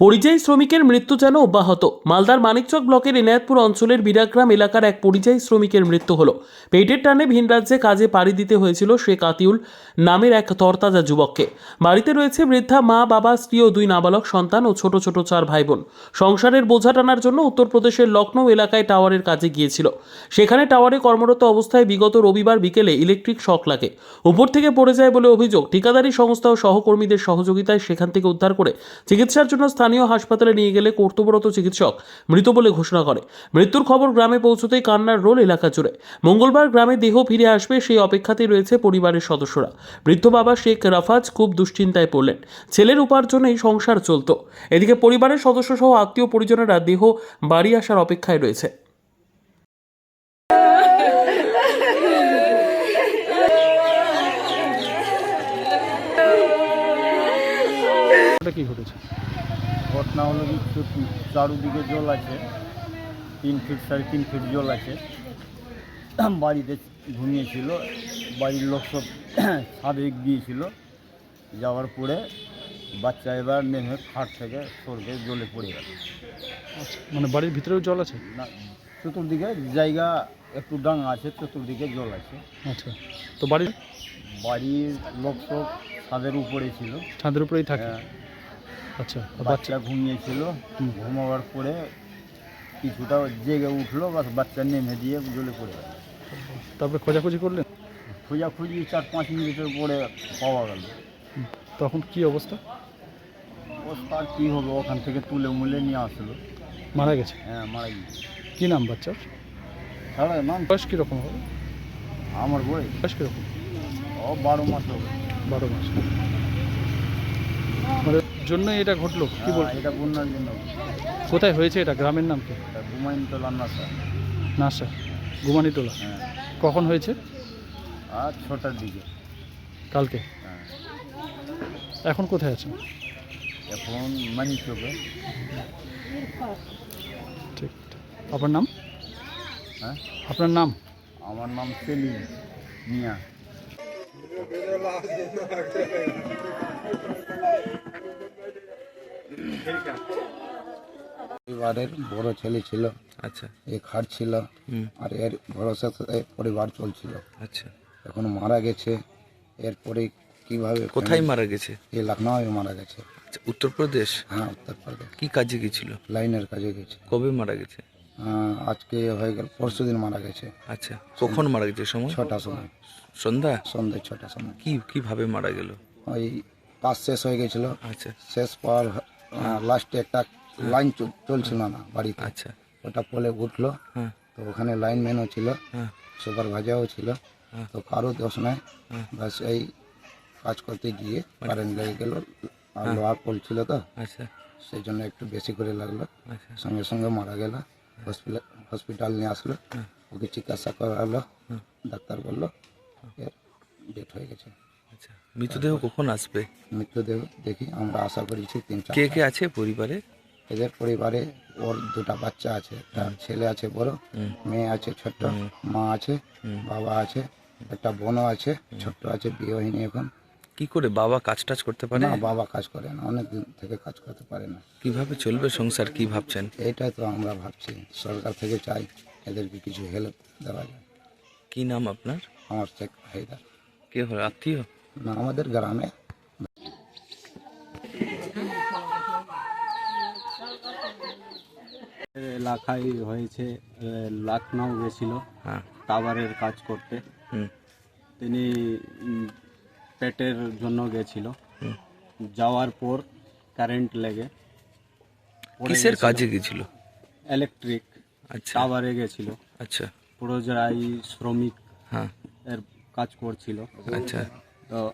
পরিযায়ী শ্রমিকের মৃত্যু যেন অব্যাহত। মালদার মানিকচক ব্লকের এনায়তপুর অঞ্চলের বিরাগ্রাম এলাকার এক পরিযায়ী শ্রমিকের মৃত্যু হলো। পেটের টানে ভিন রাজ্যে কাজে পাড়ি দিতে হয়েছিল শেখ আতিউল নামের এক তরতাজা যুবককে। বাড়িতে রয়েছে বৃদ্ধা মা, বাবা, স্ত্রী ও দুই নাবালক সন্তান ও ছোট ছোট চার ভাই বোন সংসারের বোঝা টানার জন্য উত্তরপ্রদেশের লখনৌ এলাকায় টাওয়ারের কাজে গিয়েছিল। সেখানে টাওয়ারে কর্মরত অবস্থায় বিগত রবিবার বিকেলে ইলেকট্রিক শক লাগে। উপর থেকে পড়ে যায় বলে অভিযোগ। ঠিকাদারি সংস্থা ও সহকর্মীদের সহযোগিতায় সেখান থেকে উদ্ধার করে চিকিৎসার জন্য স্থানীয় হাসপাতালে নিয়ে গেলে কর্তব্যরত চিকিৎসক মৃত বলে ঘোষণা করে। মৃত্যুর খবর গ্রামে পৌঁছতেই কান্নার রোল এলাকা জুড়ে। মঙ্গলবার গ্রামে দেহ ফিরে আসবে সেই অপেক্ষাতেই রয়েছে পরিবারের সদস্যরা। বৃদ্ধ বাবা শেখ রাফাজ খুব দুশ্চিন্তায় পড়লেন। ছেলের উপার্জনেই সংসার চলত। এদিকে পরিবারের সদস্য সহ আত্মীয় পরিজনেরা দেহ বাড়ি আসার অপেক্ষায় রয়েছে। কি ঘটেছে? ঘটনা হলো কি চারুদিকে জল আছে তিন ফিট সাড়ে তিন ফিট জল আছে। বাড়িতে ঘুমিয়েছিল বাড়ির লোক সব ছাদে গিয়েছিল যাওয়ার পরে বাচ্চা এবার নেমে খাট থেকে সরকে জলে পড়ে গেল। আচ্ছা মানে বাড়ির ভিতরেও জল আছে? না চতুর্দিকে জায়গা একটু ডাঙা আছে চতুর্দিকে জল আছে। আচ্ছা তো বাড়ির বাড়ির লোক সব ছাদের উপরে ছিল। ছাদের উপরেই থাকে? হ্যাঁ, আচ্ছা বাচ্চা ঘুমিয়েছিল। ঘুমাবার পরে কিছুটা জেগে উঠল বাস বাচ্চা নেমে দিয়ে জলে পড়ে গেল। তারপরে খোঁজাখুঁজি করলেন? খোঁজাখুঁজি চার পাঁচ মিনিটের পরে পাওয়া গেল। তখন কি অবস্থা? অবস্থা আর কী হবে ওখান থেকে তুলে মুলে নিয়ে আসলো। মারা গেছে? হ্যাঁ মারা গিয়েছে কী নাম বাচ্চার? তাহলে নাম? বয়স কীরকম হবে? আমার বই বয়স কীরকম? ও বারো মাস হবে। বারো মাস। মানে জন্য এটা ঘটলো? কি বল হ্যাঁ, এটা বন্যার জন্য। কোথায় হয়েছে এটা? গ্রামের নাম কি? রান্না স্যার নাসা। গুমানিটোলা হ্যাঁ। কখন হয়েছে? আর ছটার দিকে। কালকে? হ্যাঁ। এখন কোথায় আছেন? এখন মানি চোখে ঠিক ঠিক। আপনার নাম? হ্যাঁ? আপনার নাম? আমার নাম সেলিম মিয়া। পরিবারের বড় ছেলে ছিল। আচ্ছা। এ খাটছিল হুম। আর এর ভরসাতে পরিবার চলছিল। আচ্ছা। এখন মারা গেছে। এরপরে কীভাবে কোথায় মারা গেছে? এই লখনৌ মারা গেছে। আচ্ছা, উত্তরপ্রদেশ? হ্যাঁ উত্তরপ্রদেশ। কি কাজে গেছিল? লাইনের কাজে গেছে। কবে মারা গেছে? আজকে হয়ে গেল পরশু দিন মারা গেছে। আচ্ছা কখন মারা গেছে সময়? ছটা সময়। সন্ধ্যা? সন্ধ্যে ছটা সময়। কি কীভাবে মারা গেল? ওই কাজ শেষ হয়ে গেছিল। আচ্ছা। শেষ পর লাস্টে একটা লাইন চলছিল না বাড়িতে। আচ্ছা। ওটা পলে উঠল। হ্যাঁ। তো ওখানে লাইনম্যানও ছিল হ্যাঁ। সুপারভাইজারও ছিল। হ্যাঁ। তো কারও দোষ নাই। হ্যাঁ। বাস এই কাজ করতে গিয়ে কারেন্ট লেগে গেল। আর লোহা পোল ছিল তো। আচ্ছা। সেই জন্য একটু বেশি করে লাগল। আচ্ছা। সঙ্গে সঙ্গে মারা গেল। হসপিটাল হসপিটাল নিয়ে আসলো। ওকে চিকিৎসা করালো। ডাক্তার বলল ডেট হয়ে গেছে। আচ্ছা মৃতদেহ কখন আসবে? মৃতদেহ দেখি আমরা আশা করেছি তিন চার কে কে আছে পরিবারে? এদের পরিবারে ওর দুটা বাচ্চা আছে একটা ছেলে আছে বড় মেয়ে আছে ছোট্ট মা আছে বাবা আছে একটা বোনও আছে ছোট্ট আছে বিয়ে হয়নি এখন। কি করে বাবা কাজ টাজ করতে পারে? না বাবা কাজ করে না অনেক দিন থেকে কাজ করতে পারে না। কীভাবে চলবে সংসার কি ভাবছেন? এইটাই তো আমরা ভাবছি সরকার থেকে চাই এদেরকে কিছু হেল্প দেওয়া যায়। কি নাম আপনার? আমার শেখ হায়দার। কে হল? আত্মীয়? না আমাদের গ্রামে। এলাকায় হয়েছে লখনৌ গেছিল হ্যাঁ। টাওয়ারের কাজ করতে। হুম। তিনি পেটের জন্য গেছিল। যাওয়ার পর কারেন্ট লেগে কিসের কাজে গেছিল? ইলেকট্রিক আচ্ছা। টাওয়ারে গেছিল। আচ্ছা। পুরোজরাই শ্রমিক হ্যাঁ। এর কাজ করছিল। আচ্ছা। তো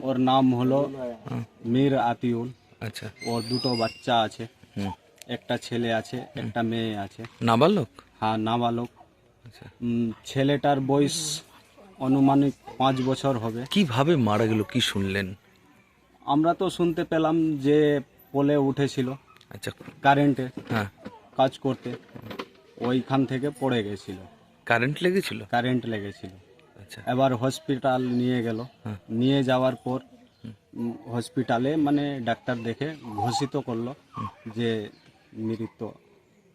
ওর নাম হলো মীর আতিউল। আচ্ছা। ওর দুটো বাচ্চা আছে। একটা ছেলে আছে একটা মেয়ে আছে। নাবালক? হ্যাঁ নাবালক। আচ্ছা। ছেলেটার বয়স অনুমানিক পাঁচ বছর হবে। কীভাবে মারা গেল কি শুনলেন? আমরা তো শুনতে পেলাম যে পোলে উঠেছিল আচ্ছা। কারেন্টে হ্যাঁ। কাজ করতে। ওইখান থেকে পড়ে গেছিল। কারেন্ট লেগেছিল? কারেন্ট লেগেছিল। এবার হসপিটাল নিয়ে গেল। নিয়ে যাওয়ার পর হসপিটালে মানে ডাক্তার দেখে ঘোষিত করল যে মৃত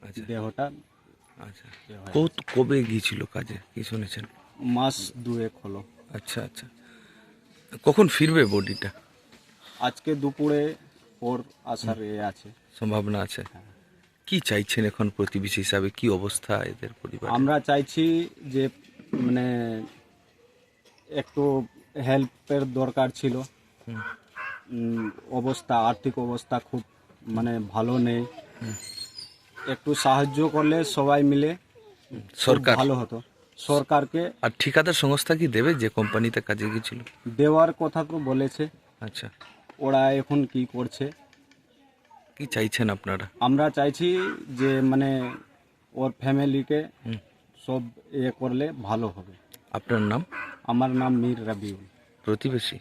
আচ্ছা। দেহটা আচ্ছা। কত কবে গিয়েছিল কাজে? কি শুনেছেন? মাস দুয়েক হলো। আচ্ছা আচ্ছা। কখন ফিরবে বডিটা? আজকে দুপুরে ওর আসার এ আছে। সম্ভাবনা আছে। কি চাইছেন এখন প্রতিবেশী হিসাবে? কি অবস্থা এদের পরিবার? আমরা চাইছি যে মানে একটু হেল্পের দরকার ছিল। অবস্থা আর্থিক অবস্থা খুব মানে ভালো নেই। একটু সাহায্য করলে সবাই মিলে সরকার। ভালো হতো। সরকারকে আর ঠিকাদার সংস্থা কি দেবে যে কোম্পানিতে কাজে গিয়েছিল? দেওয়ার কথা তো বলেছে। আচ্ছা। ওরা এখন কি করছে? কি চাইছেন আপনারা? আমরা চাইছি যে মানে ওর ফ্যামিলিকে সব এ করলে ভালো হবে। আপনার নাম? আমার নাম মীর রাবিউল। প্রতিবেশী?